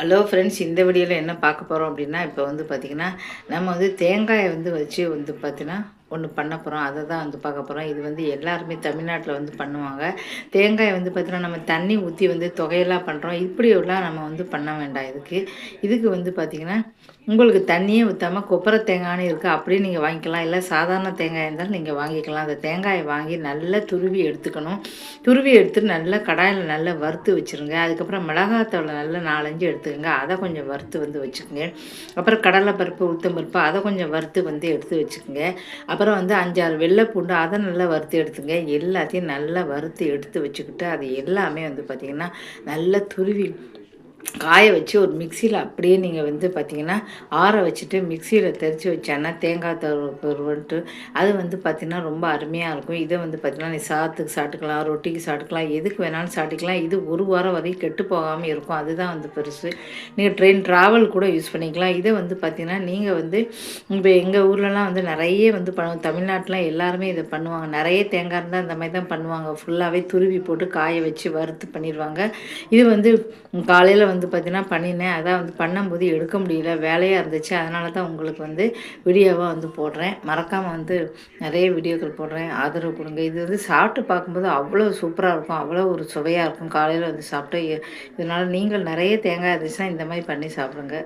Hello friends இந்த வீடியோவில் என்ன பார்க்க போகிறோம் அப்படின்னா இப்போ வந்து பார்த்திங்கன்னா நம்ம வந்து தேங்காயை வந்து வச்சு வந்து பார்த்திங்கன்னா ஒன்று பண்ண போகிறோம் அதை தான் வந்து பார்க்க போகிறோம் இது வந்து எல்லாருமே தமிழ்நாட்டில் வந்து பண்ணுவாங்க. தேங்காயை வந்து பார்த்திங்கன்னா நம்ம தண்ணி ஊற்றி வந்து தொகையெல்லாம் பண்ணுறோம் இப்படியெல்லாம் நம்ம வந்து பண்ண வேண்டாம் இதுக்கு. இதுக்கு வந்து பார்த்திங்கன்னா உங்களுக்கு தண்ணியே ஊற்றாமல் கொப்பரை தேங்காய்னு இருக்குது அப்படியே நீங்கள் வாங்கிக்கலாம். இல்லை சாதாரண தேங்காய் இருந்தாலும் நீங்கள் வாங்கிக்கலாம். அந்த தேங்காயை வாங்கி நல்லா துருவி எடுத்துக்கணும். துருவி எடுத்து நல்லா கடாயில் நல்லா வறுத்து வச்சுருங்க. அதுக்கப்புறம் மிளகாத்தூளை நல்லா நாலஞ்சு எடுத்துக்கோங்க. அதை கொஞ்சம் வறுத்து வந்து வச்சுக்கோங்க. அப்புறம் கடலை பருப்பு உளுத்தம் பருப்பு அதை கொஞ்சம் வறுத்து வந்து எடுத்து வச்சுக்கோங்க. அப்புறம் வந்து அஞ்சாறு வெள்ளை பூண்டு அதை நல்லா வறுத்து எடுத்துங்க. எல்லாத்தையும் நல்லா வறுத்து எடுத்து வச்சுக்கிட்டு அது எல்லாமே வந்து பார்த்திங்கன்னா நல்லா துருவி காய வச்சு ஒரு மிக்சியில் அப்படியே நீங்கள் வந்து பார்த்தீங்கன்னா ஆற வச்சுட்டு மிக்சியில் தெரித்து வச்சேன்னா தேங்காய் தருவன்ட்டு அது வந்து பார்த்திங்கன்னா ரொம்ப அருமையாக இருக்கும். இதை வந்து பார்த்திங்கன்னா நீ சாத்துக்கு சாப்பிட்டுக்கலாம் ரொட்டிக்கு சாப்பிட்டுக்கலாம் எதுக்கு வேணாலும் சாப்பிட்டுக்கலாம் இது ஒரு வாரம் வரையும் கெட்டு போகாமல் இருக்கும். அதுதான் வந்து பெருசு. நீங்கள் ட்ரெயின் ட்ராவல் கூட யூஸ் பண்ணிக்கலாம். இதை வந்து பார்த்திங்கன்னா நீங்கள் வந்து இப்போ எங்கள் ஊர்லலாம் வந்து நிறைய வந்து பண்ணுவோம் தமிழ்நாட்டில் எல்லாருமே இதை பண்ணுவாங்க. நிறைய தேங்காய் இருந்தால் இந்த மாதிரி தான் பண்ணுவாங்க. ஃபுல்லாகவே துருவி போட்டு காய வச்சு வறுத்து பண்ணிடுவாங்க இது வந்து காலையில் வந்து பார்த்திங்கன்னா பண்ணினேன். அதான் வந்து பண்ணும்போது எடுக்க முடியல. வேலையாக இருந்துச்சு. அதனால தான் உங்களுக்கு வந்து வீடியோவாக வந்து போடுறேன். மறக்காமல் வந்து நிறைய வீடியோக்கள் போடுறேன். ஆதரவு கொடுங்க. இது வந்து சாப்பிட்டு பார்க்கும்போது அவ்வளோ சூப்பராக இருக்கும். அவ்வளோ ஒரு சுவையாக இருக்கும். காலையில் வந்து சாப்பிட்டு இதனால் நீங்கள் நிறைய தேங்காய் இருந்துச்சுன்னா இந்த மாதிரி பண்ணி சாப்பிடுங்க.